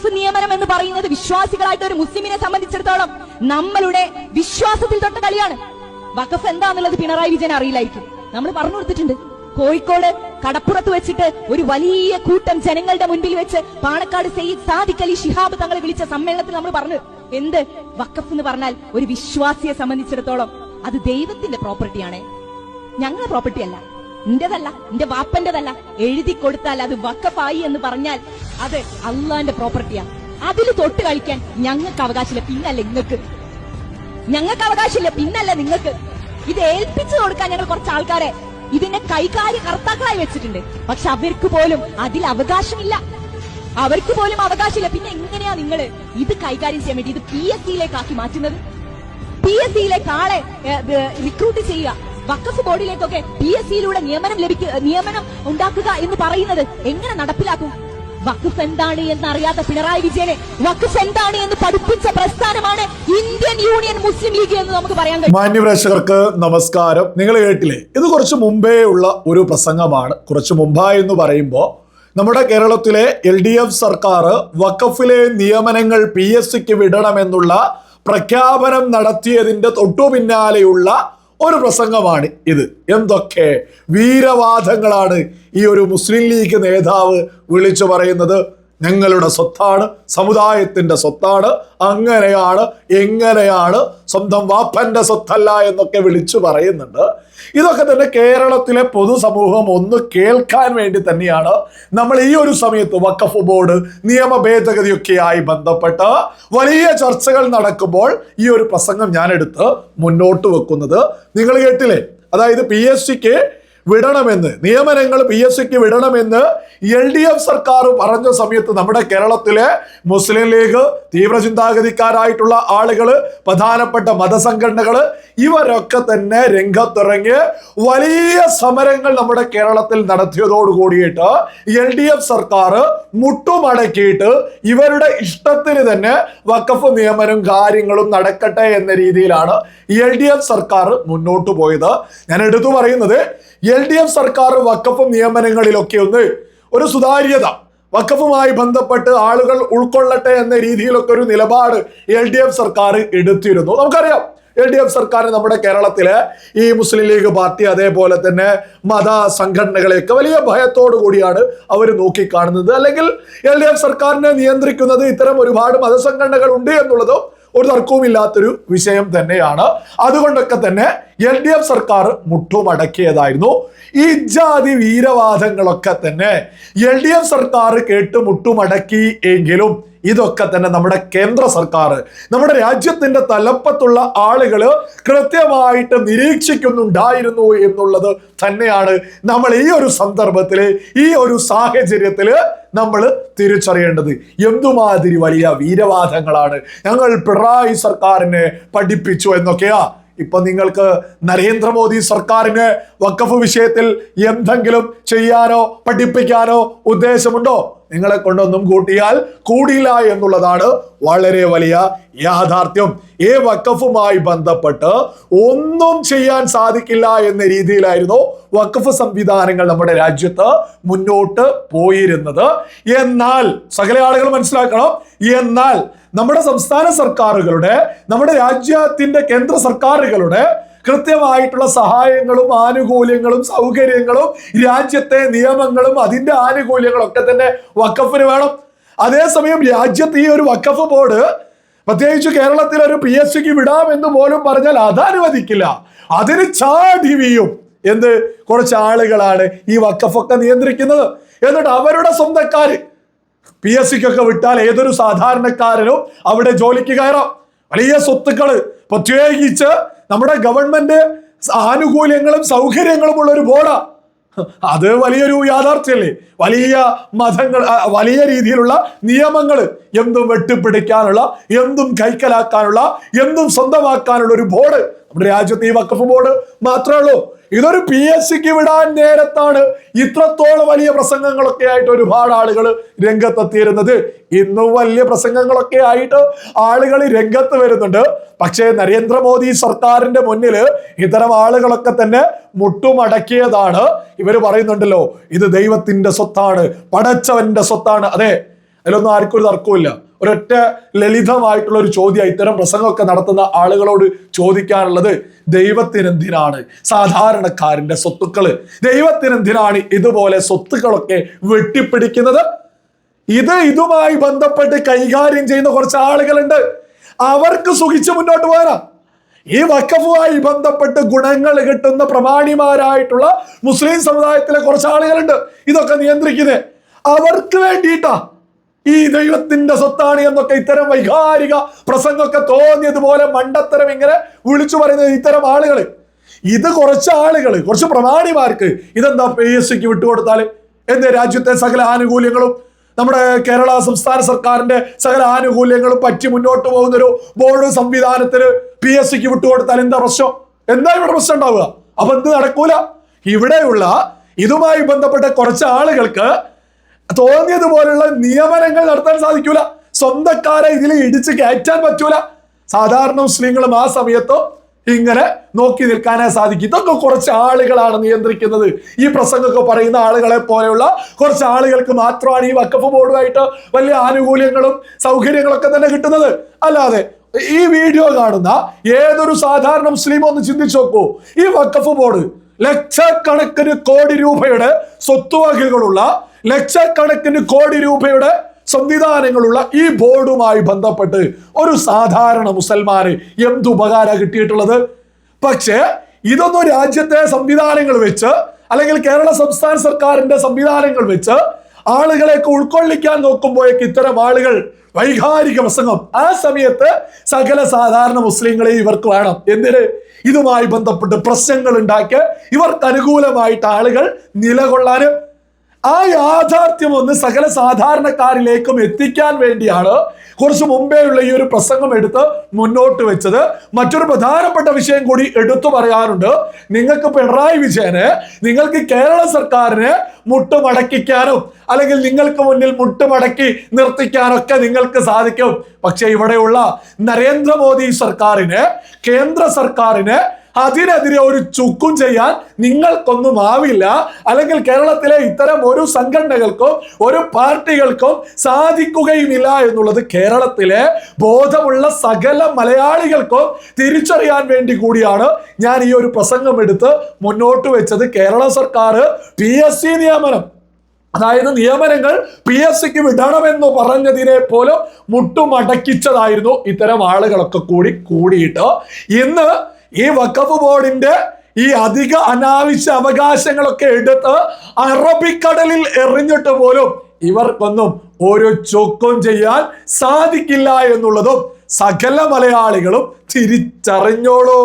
വഖഫ് നിയമനം എന്ന് പറയുന്നത് വിശ്വാസികളായിട്ട് ഒരു മുസ്ലിമിനെ സംബന്ധിച്ചിടത്തോളം നമ്മളുടെ വിശ്വാസത്തിൽ തൊട്ട കളിയാണ്. വഖഫ് എന്താന്നുള്ളത് പിണറായി വിജയൻ അറിയില്ലായിരിക്കും. നമ്മൾ പറഞ്ഞു കൊടുത്തിട്ടുണ്ട്. കോഴിക്കോട് കടപ്പുറത്ത് വെച്ചിട്ട് ഒരു വലിയ കൂട്ടം ജനങ്ങളുടെ മുൻപിൽ വെച്ച് പാണക്കാട് സയ്യിദ് സാദിഖ് അലി ഷിഹാബ് തങ്ങളെ വിളിച്ച സമ്മേളനത്തിൽ നമ്മൾ പറഞ്ഞു എന്ത് വഖഫ് എന്ന് പറഞ്ഞാൽ ഒരു വിശ്വാസിയെ സംബന്ധിച്ചിടത്തോളം അത് ദൈവത്തിന്റെ പ്രോപ്പർട്ടിയാണ് ഞങ്ങളുടെ പ്രോപ്പർട്ടി അല്ല. എന്റേതല്ല നിന്റെ വാപ്പന്റെതല്ല. എഴുതി കൊടുത്താൽ അത് വക്കഫായി എന്ന് പറഞ്ഞാൽ അത് അള്ളാന്റെ പ്രോപ്പർട്ടിയാ. അതിൽ തൊട്ട് കളിക്കാൻ ഞങ്ങൾക്ക് അവകാശമില്ല. പിന്നല്ല നിങ്ങൾക്ക്? ഞങ്ങൾക്ക് അവകാശമില്ല. പിന്നല്ല നിങ്ങൾക്ക്? ഇത് ഏൽപ്പിച്ചു കൊടുക്കാൻ ഞങ്ങൾ കുറച്ച് ആൾക്കാരെ ഇതിന്റെ കൈകാര്യ കർത്താക്കളായി വെച്ചിട്ടുണ്ട്. പക്ഷെ അവർക്ക് പോലും അതിൽ അവകാശമില്ല. അവർക്ക് പോലും അവകാശമില്ല. പിന്നെ എങ്ങനെയാ നിങ്ങൾ ഇത് കൈകാര്യം ചെയ്യാൻ വേണ്ടി ഇത് പി എസ് സിയിലേക്ക് ആക്കി മാറ്റുന്നത്? പി എസ് സിയിലേക്ക് ആളെ റിക്രൂട്ട് ചെയ്യുക. വക്കഫ് ബോർഡിലേക്കൊക്കെ പി എസ് സിയിലൂടെ നിയമനം ലഭിക്കുക നിയമനം ഉണ്ടാക്കുക എന്ന് പറയുന്നത് എങ്ങനെ നടപ്പിലാക്കും? വഖഫ് എന്താണ് എന്ന് അറിയാത്ത പിണറായി വിജയനെ വഖഫ് എന്താണ് എന്ന് പഠിപ്പിച്ച പ്രസ്ഥാനമാണ് ഇന്ത്യൻ യൂണിയൻ മുസ്ലിം ലീഗ് എന്ന് നമുക്ക് പറയാൻ കഴിയും. മാന്യപ്രേക്ഷകർക്ക് നമസ്കാരം. നിങ്ങൾ കേട്ടില്ലേ? ഇത് കുറച്ച് മുമ്പേ ഉള്ള ഒരു പ്രസംഗമാണ്. കുറച്ച് മുമ്പായി എന്ന് പറയുമ്പോൾ നമ്മുടെ കേരളത്തിലെ എൽ ഡി എഫ് സർക്കാർ വഖഫിലെ നിയമനങ്ങൾ പി എസ് സിക്ക് വിടണമെന്നുള്ള പ്രഖ്യാപനം നടത്തിയതിന്റെ തൊട്ടു പിന്നാലെയുള്ള ഒരു പ്രസംഗമാണ് ഇത്. എന്തൊക്കെ വീരവാദങ്ങളാണ് ഈ ഒരു മുസ്ലിം ലീഗ് നേതാവ് വിളിച്ചു പറയുന്നത്. ഞങ്ങളുടെ സ്വത്താണ് സമുദായത്തിന്റെ സ്വത്താണ് അങ്ങനെയാണ് എങ്ങനെയാണ് സ്വന്തം വാപ്പന്റെ സ്വത്തല്ല എന്നൊക്കെ വിളിച്ചു പറയുന്നുണ്ട്. ഇതൊക്കെ തന്നെ കേരളത്തിലെ പൊതുസമൂഹം ഒന്ന് കേൾക്കാൻ വേണ്ടി തന്നെയാണ്. നമ്മൾ ഈ ഒരു സമയത്ത് വക്കഫ് ബോർഡ് നിയമ ഭേദഗതിയൊക്കെയായി ബന്ധപ്പെട്ട് വലിയ ചർച്ചകൾ നടക്കുമ്പോൾ ഈ ഒരു പ്രസംഗം ഞാനെടുത്ത് മുന്നോട്ട് വെക്കുന്നത്. നിങ്ങൾ കേട്ടില്ലേ? അതായത് പി എസ് സിക്ക് വിടണമെന്ന് നിയമനങ്ങൾ പി എസ് സിക്ക് വിടണമെന്ന് എൽ ഡി എഫ് സർക്കാർ പറഞ്ഞ സമയത്ത് നമ്മുടെ കേരളത്തിലെ മുസ്ലിം ലീഗ് തീവ്ര ചിന്താഗതിക്കാരായിട്ടുള്ള ആളുകൾ പ്രധാനപ്പെട്ട മതസംഘടനകൾ ഇവരൊക്കെ തന്നെ രംഗത്തിറങ്ങി വലിയ സമരങ്ങൾ നമ്മുടെ കേരളത്തിൽ നടത്തിയതോട് കൂടിയിട്ട് എൽ ഡി എഫ് സർക്കാർ മുട്ടുമടക്കിയിട്ട് ഇവരുടെ ഇഷ്ടത്തിന് തന്നെ വക്കഫ് നിയമനം കാര്യങ്ങളും നടക്കട്ടെ എന്ന രീതിയിലാണ് എൽ ഡി എഫ് സർക്കാർ മുന്നോട്ട് പോയത്. ഞാൻ എടുത്തു പറയുന്നത് എൽ ഡി എഫ് സർക്കാർ വക്കഫ് നിയമനങ്ങളിലൊക്കെ ഒന്ന് ഒരു സുതാര്യത വക്കഫുമായി ബന്ധപ്പെട്ട് ആളുകൾ ഉൾക്കൊള്ളട്ടെ എന്ന രീതിയിലൊക്കെ ഒരു നിലപാട് എൽ ഡി എഫ് സർക്കാർ എടുത്തിരുന്നു. നമുക്കറിയാം എൽ ഡി എഫ് സർക്കാർ നമ്മുടെ കേരളത്തിലെ ഈ മുസ്ലിം ലീഗ് പാർട്ടി അതേപോലെ തന്നെ മത സംഘടനകളെയൊക്കെ വലിയ ഭയത്തോടു കൂടിയാണ് അവർ നോക്കിക്കാണുന്നത്. അല്ലെങ്കിൽ എൽ ഡി എഫ് സർക്കാരിനെ നിയന്ത്രിക്കുന്നത് ഇത്തരം ഒരുപാട് മതസംഘടനകൾ ഉണ്ട് എന്നുള്ളതും ഒരു തർക്കവുമില്ലാത്തൊരു വിഷയം തന്നെയാണ്. അതുകൊണ്ടൊക്കെ തന്നെ എൽ ഡി എഫ് സർക്കാർ മുട്ടുമടക്കിയതായിരുന്നു ഈ ജാതി വീരവാദങ്ങളൊക്കെ തന്നെ എൽ ഡി എഫ് സർക്കാർ കേട്ട് മുട്ടുമടക്കി എങ്കിലും ഇതൊക്കെ തന്നെ നമ്മുടെ കേന്ദ്ര സർക്കാർ നമ്മുടെ രാജ്യത്തിന്റെ തലപ്പത്തുള്ള ആളുകൾ കൃത്യമായിട്ട് നിരീക്ഷിക്കുന്നുണ്ടായിരുന്നു എന്നുള്ളത് തന്നെയാണ് നമ്മൾ ഈ ഒരു സന്ദർഭത്തിൽ ഈ ഒരു സാഹചര്യത്തിൽ നമ്മൾ തിരിച്ചറിയേണ്ടത്. എന്തുമാതിരി വലിയ വീരവാദങ്ങളാണ് ഞങ്ങൾ പിണറായി സർക്കാരിനെ പഠിപ്പിച്ചു എന്നൊക്കെയാ. ഇപ്പൊ നിങ്ങൾക്ക് നരേന്ദ്രമോദി സർക്കാരിന് വക്കഫ് വിഷയത്തിൽ എന്തെങ്കിലും ചെയ്യാനോ പഠിപ്പിക്കാനോ ഉദ്ദേശമുണ്ടോ? നിങ്ങളെ കൊണ്ടൊന്നും കൂട്ടിയാൽ കൂടിയില്ല എന്നുള്ളതാണ് വളരെ വലിയ യാഥാർത്ഥ്യം. ഈ വക്കഫുമായി ബന്ധപ്പെട്ട് ഒന്നും ചെയ്യാൻ സാധിക്കില്ല എന്ന രീതിയിലായിരുന്നു വക്കഫ് സംവിധാനങ്ങൾ നമ്മുടെ രാജ്യത്ത് മുന്നോട്ട് പോയിരുന്നത്. എന്നാൽ സകല ആളുകൾ മനസ്സിലാക്കണം എന്നാൽ നമ്മുടെ സംസ്ഥാന സർക്കാരുകളുടെ നമ്മുടെ രാജ്യത്തിന്റെ കേന്ദ്ര സർക്കാരുകളുടെ കൃത്യമായിട്ടുള്ള സഹായങ്ങളും ആനുകൂല്യങ്ങളും സൗകര്യങ്ങളും രാജ്യത്തെ നിയമങ്ങളും അതിന്റെ ആനുകൂല്യങ്ങളും ഒക്കെ തന്നെ വക്കഫിന് വേണം. അതേസമയം രാജ്യത്ത് ഈ ഒരു വക്കഫ് ബോർഡ് പ്രത്യേകിച്ച് കേരളത്തിൽ ഒരു പി എസ് സിക്ക് വിടാമെന്ന് പോലും പറഞ്ഞാൽ അത് അനുവദിക്കില്ല അതിന് ചാടി വീയും എന്ത് കുറച്ച് ആളുകളാണ് ഈ വക്കഫൊക്കെ നിയന്ത്രിക്കുന്നത്. എന്നിട്ട് അവരുടെ സ്വന്തക്കാർ പി എസ് സിക്കൊക്കെ വിട്ടാൽ ഏതൊരു സാധാരണക്കാരനും അവിടെ ജോലിക്ക് കയറാം. വലിയ സ്വത്തുക്കൾ പ്രത്യേകിച്ച് നമ്മുടെ ഗവൺമെന്റ് ആനുകൂല്യങ്ങളും സൗകര്യങ്ങളും ഉള്ള ഒരു ബോർഡാ. അത് വലിയൊരു യാഥാർത്ഥ്യല്ലേ വലിയ മതങ്ങൾ വലിയ രീതിയിലുള്ള നിയമങ്ങൾ എന്തും വെട്ടിപ്പിടിക്കാനുള്ള എന്തും കൈക്കലാക്കാനുള്ള എന്തും സ്വന്തമാക്കാനുള്ള ഒരു ബോർഡ് നമ്മുടെ രാജ്യത്ത് ഈ വക്കഫ് ബോർഡ് മാത്രമേ ഉള്ളൂ. ഇതൊരു പി എസ് സിക്ക് വിടാൻ നേരത്താണ് ഇത്രത്തോളം വലിയ പ്രസംഗങ്ങളൊക്കെ ആയിട്ട് ഒരുപാട് ആളുകൾ രംഗത്തെത്തിയിരുന്നത്. ഇന്നും വലിയ പ്രസംഗങ്ങളൊക്കെ ആയിട്ട് ആളുകൾ രംഗത്ത് വരുന്നുണ്ട്. പക്ഷേ നരേന്ദ്രമോദി സർക്കാരിന്റെ മുന്നിൽ ഇത്തരം ആളുകളൊക്കെ തന്നെ മുട്ടുമടക്കിയതാണ്. ഇവർ പറയുന്നുണ്ടല്ലോ ഇത് ദൈവത്തിന്റെ സ്വത്താണ് പടച്ചവന്റെ സ്വത്താണ്. അതെ അതിലൊന്നും ആർക്കും ഒരു തർക്കമില്ല ഒരൊറ്റ ലളിതമായിട്ടുള്ള ഒരു ചോദ്യം ഇത്തരം പ്രസംഗമൊക്കെ നടത്തുന്ന ആളുകളോട് ചോദിക്കാനുള്ളത് ദൈവത്തിനെന്തിനാണ്? സാധാരണക്കാരന്റെ സ്വത്തുക്കൾ. ദൈവത്തിനെന്തിനാണ് ഇതുപോലെ സ്വത്തുക്കളൊക്കെ വെട്ടിപ്പിടിക്കുന്നത്? ഇത് ഇതുമായി ബന്ധപ്പെട്ട് കൈകാര്യം ചെയ്യുന്ന കുറച്ച് ആളുകളുണ്ട്. അവർക്ക് സുഖിച്ച് മുന്നോട്ട് പോരാ ഈ വക്കഫുമായി ബന്ധപ്പെട്ട് ഗുണങ്ങൾ കിട്ടുന്ന പ്രമാണിമാരായിട്ടുള്ള മുസ്ലിം സമുദായത്തിലെ കുറച്ച് ആളുകളുണ്ട്. ഇതൊക്കെ നിയന്ത്രിക്കുന്നത് അവർക്ക് വേണ്ടിയിട്ടാ ഈ ദൈവത്തിന്റെ സ്വത്താണ് എന്നൊക്കെ ഇത്തരം വൈകാരിക പ്രസംഗമൊക്കെ തോന്നിയതുപോലെ മണ്ടത്തരം ഇങ്ങനെ വിളിച്ചു പറയുന്നത് ഇത്തരം ആളുകൾ. ഇത് കുറച്ച് ആളുകൾ കുറച്ച് പ്രമാണിമാർക്ക് ഇതെന്താ പി എസ് സിക്ക് വിട്ടുകൊടുത്താൽ എന്ത് രാജ്യത്തെ സകല ആനുകൂല്യങ്ങളും നമ്മുടെ കേരള സംസ്ഥാന സർക്കാരിന്റെ സകല ആനുകൂല്യങ്ങളും പറ്റി മുന്നോട്ട് പോകുന്ന ഒരു ബോർഡ് സംവിധാനത്തിന് പി എസ് സിക്ക് വിട്ടുകൊടുത്താൽ എന്താ പ്രശ്നം? എന്താ ഇവിടെ പ്രശ്നം ഉണ്ടാവുക? അപ്പൊ എന്ത് നടക്കൂല? ഇവിടെയുള്ള ഇതുമായി ബന്ധപ്പെട്ട കുറച്ച് ആളുകൾക്ക് തോന്നിയതുപോലുള്ള നിയമനങ്ങൾ നടത്താൻ സാധിക്കൂല. സ്വന്തക്കാരെ ഇതിൽ ഇടിച്ച് കയറ്റാൻ പറ്റൂല. സാധാരണ മുസ്ലിങ്ങളും ആ സമയത്തോ ഇങ്ങനെ നോക്കി നിൽക്കാനേ സാധിക്കും. ഇതൊക്കെ കുറച്ച് ആളുകളാണ് നിയന്ത്രിക്കുന്നത്. ഈ പ്രസംഗമൊക്കെ പറയുന്ന ആളുകളെ പോലെയുള്ള കുറച്ച് ആളുകൾക്ക് മാത്രമാണ് ഈ വക്കഫ് ബോർഡുമായിട്ട് വലിയ ആനുകൂല്യങ്ങളും സൗകര്യങ്ങളൊക്കെ തന്നെ കിട്ടുന്നത്. അല്ലാതെ ഈ വീഡിയോ കാണുന്ന ഏതൊരു സാധാരണ മുസ്ലിം ഒന്ന് ചിന്തിച്ചു നോക്കൂ. ഈ വക്കഫ് ബോർഡ് ലക്ഷക്കണക്കിന് കോടി രൂപയുടെ സ്വത്തുവകകളുള്ള ലക്ഷക്കണക്കിന് കോടി രൂപയുടെ സംവിധാനങ്ങളുള്ള ഈ ബോർഡുമായി ബന്ധപ്പെട്ട് ഒരു സാധാരണ മുസൽമാന് എന്തുപകാര കിട്ടിയിട്ടുള്ളത്? പക്ഷേ ഇതൊന്നും രാജ്യത്തെ സംവിധാനങ്ങൾ വെച്ച് അല്ലെങ്കിൽ കേരള സംസ്ഥാന സർക്കാരിന്റെ സംവിധാനങ്ങൾ വെച്ച് ആളുകളെയൊക്കെ ഉൾക്കൊള്ളിക്കാൻ നോക്കുമ്പോഴേക്ക് ഇത്തരം ആളുകൾ വൈകാരിക പ്രസംഗം. ആ സമയത്ത് സകല സാധാരണ മുസ്ലിങ്ങളെ ഇവർക്ക് വേണം. എന്തിന്? ഇതുമായി ബന്ധപ്പെട്ട് പ്രശ്നങ്ങൾ ഉണ്ടാക്കി ഇവർക്ക് അനുകൂലമായിട്ട് ആളുകൾ നിലകൊള്ളാനും ആ യാഥാർത്ഥ്യം ഒന്ന് സകല സാധാരണക്കാരിലേക്കും എത്തിക്കാൻ വേണ്ടിയാണ് കുറച്ച് മുമ്പേ ഉള്ള ഈ ഒരു പ്രസംഗം എടുത്ത് മുന്നോട്ട് വെച്ചത്. മറ്റൊരു പ്രധാനപ്പെട്ട വിഷയം കൂടി എടുത്തു പറയാനുണ്ട്. നിങ്ങൾക്ക് പിണറായി വിജയന് നിങ്ങൾക്ക് കേരള സർക്കാരിന് മുട്ടുമടക്കിക്കാനും അല്ലെങ്കിൽ നിങ്ങൾക്ക് മുന്നിൽ മുട്ടുമടക്കി നിർത്തിക്കാനൊക്കെ നിങ്ങൾക്ക് സാധിക്കും. പക്ഷെ ഇവിടെയുള്ള നരേന്ദ്രമോദി സർക്കാരിന് കേന്ദ്ര സർക്കാരിന് അതിനെതിരെ ഒരു ചുക്കും ചെയ്യാൻ നിങ്ങൾക്കൊന്നും ആവില്ല. അല്ലെങ്കിൽ കേരളത്തിലെ ഇത്തരം ഒരു സംഘടനകൾക്കും ഒരു പാർട്ടികൾക്കും സാധിക്കുകയുമില്ല എന്നുള്ളത് കേരളത്തിലെ ബോധമുള്ള സകല മലയാളികൾക്കും തിരിച്ചറിയാൻ വേണ്ടി കൂടിയാണ് ഞാൻ ഈ ഒരു പ്രസംഗം എടുത്ത് മുന്നോട്ട് വെച്ചത്. കേരള സർക്കാർ പി എസ് സി നിയമനം അതായത് നിയമനങ്ങൾ പി എസ് സിക്ക് വിടണമെന്ന് പറഞ്ഞതിനെ പോലും മുട്ടുമടക്കിച്ചതായിരുന്നു ഇത്തരം ആളുകളൊക്കെ കൂടി കൂടിയിട്ട്. ഇന്ന് ഈ വഖഫ് ബോർഡിന്റെ ഈ അധിക അനാവശ്യ അവകാശങ്ങളൊക്കെ എടുത്ത് അറബിക്കടലിൽ എറിഞ്ഞിട്ട് പോലും ഇവർക്കൊന്നും ഒരു ചൊക്കും ചെയ്യാൻ സാധിക്കില്ല എന്നുള്ളതും സകല മലയാളികളും തിരിച്ചറിഞ്ഞോളൂ.